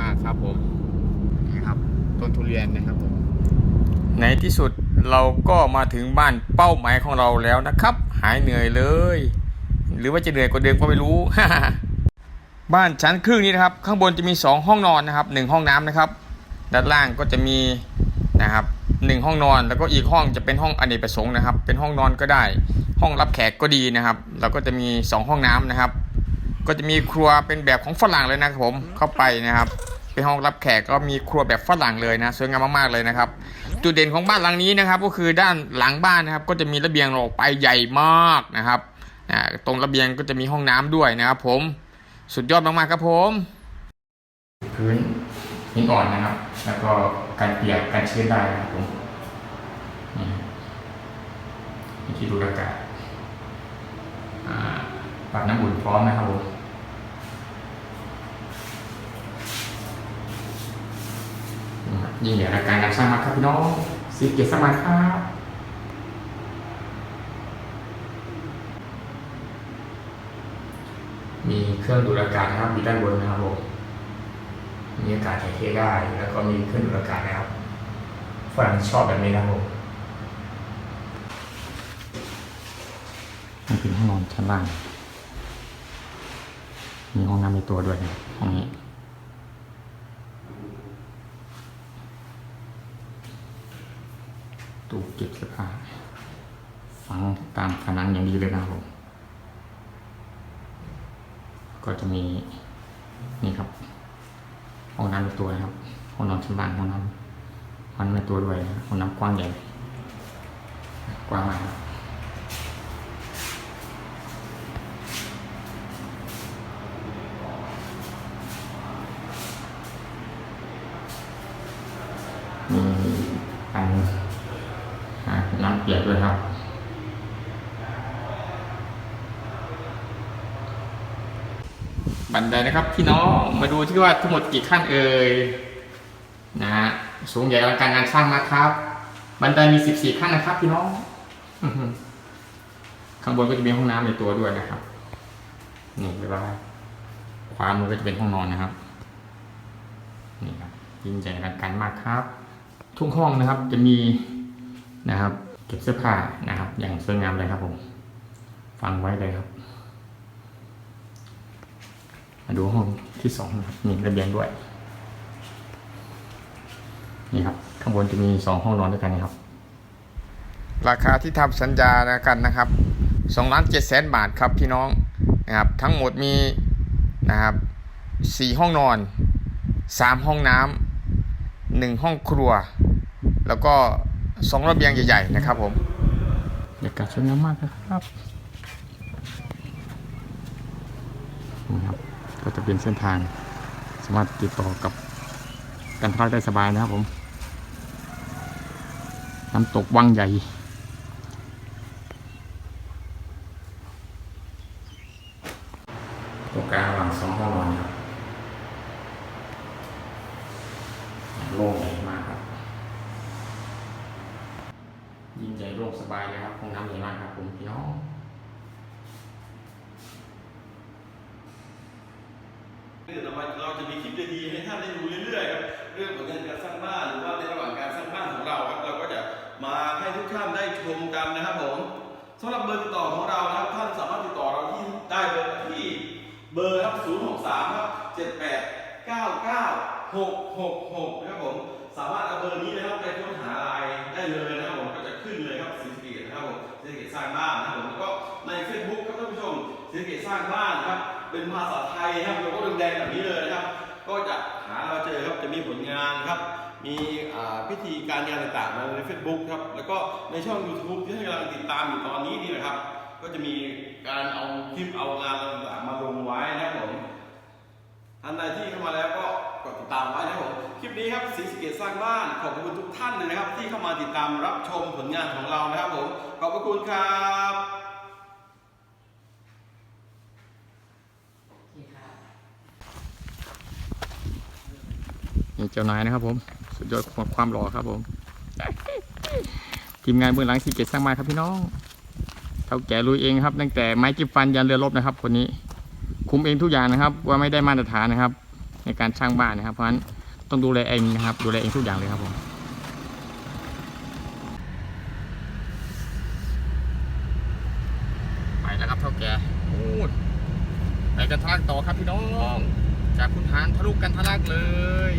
มากครับผมนี่ครับต้นทุเรียนนะครับผมในที่สุดเราก็มาถึงบ้านเป้าหมายของเราแล้วนะครับ หายเหนื่อยเลย หรือว่าจะเหนื่อยกว่าเดิมก็ไม่รู้ บ้านชั้นครึ่งนี้นะครับ ข้างบนจะมี 2 ห้องนอนนะครับหนึ่งห้องน้ำนะครับ ด้านล่างก็จะมีนะครับหนึ่งห้องนอนแล้วก็อีกห้องจะเป็นห้องอเนกประสงค์นะครับ เป็นห้องนอนก็ได้ ห้องรับแขกก็ดีนะครับ แล้วก็จะมี 2 ห้องน้ำนะครับ ก็จะมีครัวเป็นแบบของฝรั่งเลยนะครับผมเข้าไปนะครับ เป็นห้องรับแขกก็มีครัวแบบฝรั่งเลยนะสวยงามมากๆเลยนะครับ จุดเด่นของบ้านหลังนี้นะครับ ก็คือด้านหลังบ้านนะครับ ก็จะมีระเบียงออกไปใหญ่มากนะครับตรงระเบียงก็จะมีห้องน้ำด้วยนะครับ ผมสุดยอดมากๆครับผมพื้นหินอ่อนนะครับ แล้วก็การเปียกการชื้นได้นะครับผมนี่วิธีดูอากาศอ่า ปัดน้ำอุ่นพร้อมนะครับผมยิ่งใหญ่อาการงานสร้างมาครับพี่น้องสีเกียรติสมาครับมีเครื่องดูดอากาศนะครับอยู่ด้านบนนะครับผมมีอากาศถ่ายเทได้ แล้วก็มีเครื่องดูดอากาศนะครับฝรั่งชอบแบบนี้นะครับผมนี่เป็นห้องนอนชั้นล่าง มีห้องน้ำในตัวด้วยนะห้องนี้ตู้เก็บเสื้อผ้าฝังตามผนังอย่างดีเลยนะครับผมก็จะมีนี่ครับห้องน้ำในตัวนะครับห้องนอนชั้นล่างห้องน้ำห้องน้ำในตัวด้วยห้องน้ำกว้างใหญ่กว้างมากครับมีอันอ่า เปียกด้วยครับ บันไดนะครับพี่น้องมาดูที่ว่าทั้งหมดกี่ขั้นเอ่ยนะฮะสูงใหญ่อลังการงานสร้างนะครับ บันไดมี14ขั้นนะครับ พี่น้องข้างบนก็จะมีห้องน้ำในตัวด้วยนะครับนี่เรียบร้อยขวามือก็จะเป็นห้องนอนนะครับนี่ครับยิ่งใหญ่อลังการมากครับ ทุกห้องนะครับจะมีนะครับ เก็บเสื้อผ้านะครับ อย่างสวยงามเลยครับผม ฟังไว้เลยครับ มาดูห้องที่สองนะครับมีระเบียงด้วย นี่ครับ ข้างบนจะมีสองห้องนอนด้วยกันนะครับ ราคาที่ทำสัญญากันนะครับสองล้านเจ็ดแสนบาทครับพี่น้องนะครับ ทั้งหมดมีนะครับสี่ห้องนอนสามห้องน้ำหนึ่งห้องครัว แล้วก็ สองระเบียงใหญ่ๆนะครับผมบรรยากาศสวยงามมากนะครับนี่ครับ ก็จะเป็นเส้นทาง สามารถติดต่อกับกันพักได้สบายนะครับผมน้ำตกวังใหญ่ ตรงกลางระหว่างสองห้องนอนครับโล่งใหญ่มากครับ ยิ่งใหญ่โล่งส บายเลยครับห้องน้ำใหญ่มาครับผมพี่น้องนี่ต่อมาเราจะมีคลิปดีๆให้ท่านได้ดูเรื่อยๆครับเรื่องของการสร้างบ้านหรือว่าในระหว่างการสร้างบ้านของเราครับเราก็จะมาให้ทุกท่านได้ชมกันนะครับผมสำหรับเบอร์ติดต่อของเรานะครับท่านสามารถติดต่อเราที่ได้เบอร์ที่เบอร์ครับ063ครับ78 99 666นะครับผมสามารถเอาเบอร์นี้นะครับไปค้นหาไลน์ได้เลยนะครับผมก็จะขึ้นเลยครับ รับผมสีสะเกตสร้างบ้านนะครับผมแล้วก็ใน Facebook ครับท่านผู้ชมสีสะเกตสร้างบ้านครับ เป็นภาษาไทยนะครับเราก็แดงแบบนี้เลยนะครับ ก็จะหาเราเจอครับจะมีผลงานครับ มีพิธีการงานต่างๆใน Facebook ครับแล้วก็ในช่อง YouTube ที่ท่านกำลังติดตามอยู่ตอนนี้นี่นะครับ ก็จะมีการเอาคลิปเอางานต่างๆมาลงไว้นะครับผมท่านใดที่เข้ามาแล้ว ปนี้ครับสีสเกตสร้างบ้านขอบคุณทุกท่านเลยนะครับ ที่เข้ามาติดตามรับชมผลงานของเรานะครับผมขอบคุณครับนี่เจ้านายนะครับผม สุดยอดของความหล่อครับผม ทีมงานเบื้องหลังสีเกตสร้างมานครับพี่น้องเท่าแก่ลุยเองครับตั้งแต่ไม้จิ้มฟันยันเรือรบนะครับ คนนี้ คุมเองทุกอย่างนะครับ ว่าไม่ได้มาตรฐานนะครับ ในการสร้างบ้านนะครับเพราะฉะนั้น ต้องดูแลเองนะครับ ดูแลเองทุกอย่างเลยครับผมไปแล้วครับเท่าแก่โอ้ยไปกันทะลักต่อครับพี่น้อง จากคุณหานทะลุกันทะลักเลย